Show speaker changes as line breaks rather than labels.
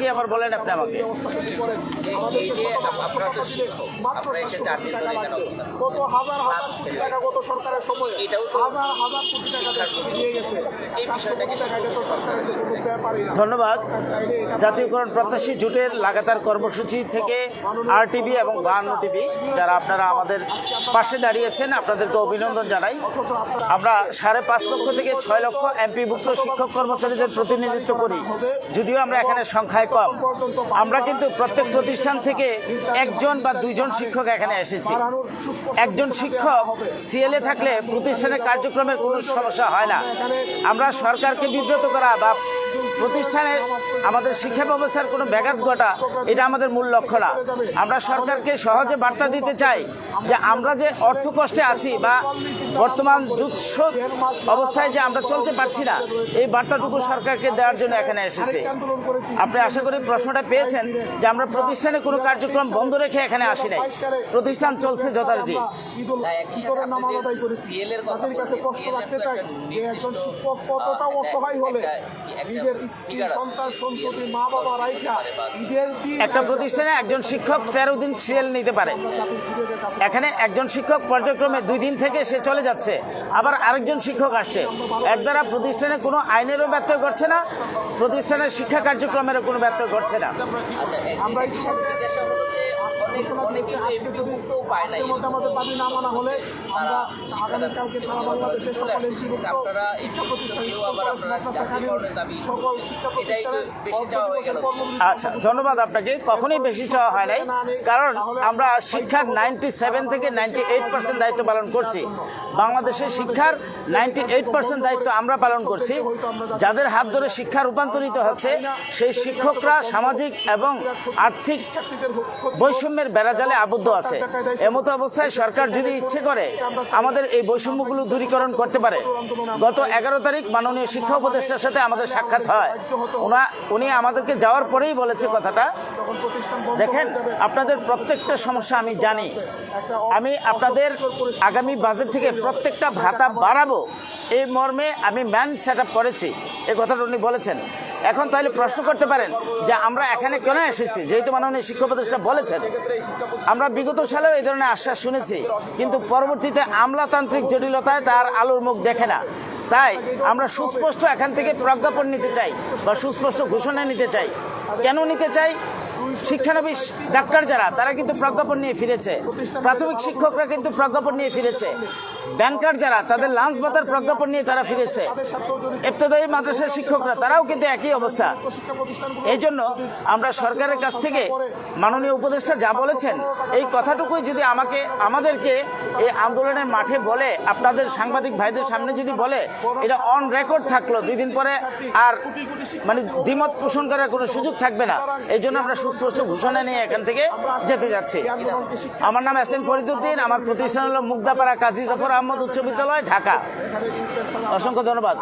কি আবার বলেন আপনি আমাকে?
এই যে আপনারা তো শিক্ষক আপনারা এসে চার দিন ধরে এখানে অবস্থান
কত হাজার হাজার কোটি টাকা গত সরকারের সময়?
এটাও তো
হাজার হাজার কোটি টাকা দেশ গেছে।
এই বিষয়টাকে
কোটি টাকা এটা তো সরকারের কোনো ব্যাপারই না।
ধন্যবাদ। জাতীয়করণ প্রত্যাশী জুটের লাগাতার কর্মসূচি থেকে আর টিভি এবং বাহান্ন টিভি যারা আপনারা আমাদের পাশে দাঁড়িয়েছেন আপনাদেরকে অভিনন্দন জানাই। আমরা সাড়ে পাঁচ লক্ষ থেকে ছয় লক্ষ এমপিভুক্ত শিক্ষক কর্মচারীদের প্রতিনিধিত্ব করি। যদিও আমরা এখানে সংখ্যায় কম। আমরা কিন্তু প্রত্যেক প্রতিষ্ঠান থেকে একজন বা দুইজন শিক্ষক এখানে এসেছি। একজন শিক্ষক সিএলএ থাকলে প্রতিষ্ঠানের কার্যক্রমের কোনো সমস্যা হয় না। আমরা সরকারকে বিব্রত করা বা প্রতিষ্ঠানে আমাদের শিক্ষা ব্যবস্থার কোনো ব্যাঘাত ঘটা, এটা আমাদের মূল লক্ষ্য না। আমরা সরকারকে সহজে বার্তা দিতে চাই যে আমরা যে অর্থ কষ্টে আছি বা বর্তমান যুৎস অবস্থায় যে আমরা চলতে পারছি না, এই বার্তাটুকু সরকারকে দেওয়ার জন্য এখানে এসেছে। আপনি আশা করি প্রশ্নটা পেয়েছেন যে আমরা প্রতিষ্ঠানে কোনো কার্যক্রম বন্ধ রেখে এখানে আসি নাই। প্রতিষ্ঠান চলছে যথারীতি।
একটা
প্রতিষ্ঠানে একজন শিক্ষক তেরো দিন সিএল নিতে পারে। এখানে একজন শিক্ষক পর্যায়ক্রমে দুই দিন থেকে সে চলে যাচ্ছে। আবার আরেকজন শিক্ষক আসছে। এর দ্বারা প্রতিষ্ঠানে কোনো আইনেরও ব্যর্থ করছে না। প্রতিষ্ঠানের শিক্ষা কার্যক্রমেরও কোনো ব্যবসা ঘটছে না।
আমরা এই
জিজ্ঞাসা হলো যে অনেক অনেক কিন্তু এমপিভুক্তও পায় না
মধ্যে আমাদের দাবি না মানা হলে আমরা আগামীকালকে সারা বাংলাদেশে সকল এমপিভুক্ত
আপনারা
শিক্ষা প্রতিষ্ঠান
কেউ আবার আপনারা জাতীয়করণের দাবি
সকল শিক্ষা প্রতিষ্ঠানের
বেশি চাওয়া গেল।
আচ্ছা ধন্যবাদ আপনাকে। কখনোই বেশি চাওয়া হয় নাই। কারণ আমরা শিক্ষার নাইনটি সেভেন থেকে নাইনটি এইট পার্সেন্ট দায়িত্ব পালন করছি। বাংলাদেশের শিক্ষার নাইনটি এইট পার্সেন্ট দায়িত্ব আমরা পালন করছি। যাদের হাত ধরে শিক্ষা রূপান্তরিত হচ্ছে সেই শিক্ষকরা সামাজিক এবং আর্থিক বৈষম্যের বেড়াজালে আবদ্ধ আছে। এমতো অবস্থায় সরকার যদি ইচ্ছে করে আমাদের এই বৈষম্যগুলো দূরীকরণ করতে পারে। গত এগারো তারিখ মাননীয় শিক্ষা উপদেষ্টার সাথে আমাদের সাক্ষাৎ হয়। ওনা উনি আমাদেরকে যাওয়ার পরেই বলেছে কথাটা। দেখেন আপনাদের প্রত্যেকটা সমস্যা আমি জানি। আমি আপনাদের আগামী বাজেট থেকে প্রত্যেকটা ভাতা বাড়াবো। এই মর্মে আমি ম্যান সেট আপ করেছি। এই কথাটা উনি বলেছেন। এখন তাহলে প্রশ্ন করতে পারেন যে আমরা এখানে কেন এসেছি? যেহেতু মাননীয় শিক্ষা প্রতিষ্ঠা বলেছেন, আমরা বিগত সালেও এই ধরনের আশ্বাস শুনেছি, কিন্তু পরবর্তীতে আমলাতান্ত্রিক জটিলতায় তার আলোর মুখ দেখে না। তাই আমরা সুস্পষ্ট এখান থেকে প্রজ্ঞাপন নিতে চাই বা সুস্পষ্ট ঘোষণা নিতে চাই। কেন নিতে চাই? শিক্ষানবিশ ডাক্তার যারা, তারা কিন্তু প্রজ্ঞাপন নিয়ে ফিরেছে। প্রাথমিক শিক্ষকরা কিন্তু প্রজ্ঞাপন নিয়ে ফিরেছে। ব্যাংকার যারা, তাদের লাঞ্চ ভাতার প্রজ্ঞাপন নিয়ে তারা ফিরেছে। ইবতদায়ী মাদ্রাসার শিক্ষকরা, তারাও কিন্তু একই অবস্থা। এই জন্য আমরা সরকারের কাছ থেকে মাননীয় উপদেষ্টা যা বলেছেন, এই কথাটুকুই যদি আমাকে, আমাদেরকে এই আন্দোলনের মাঠে বলে, আপনাদের সাংবাদিক ভাইদের সামনে যদি বলে, এটা অন রেকর্ড থাকল, দুই দিন পরে আর মানে দ্বিমত পোষণ করার কোনো সুযোগ থাকবে না। এই জন্য আমরা সুস্পষ্ট ঘোষণা নিয়ে এখান থেকে যেতে যাচ্ছে। আমার নাম এস এম ফরিদুদ্দিন আমার প্রতিষ্ঠান হলো মুগদাপাড়া কাজী জাফর আহমদ উচ্চ বিদ্যালয়, ঢাকা। অসংখ্য ধন্যবাদ।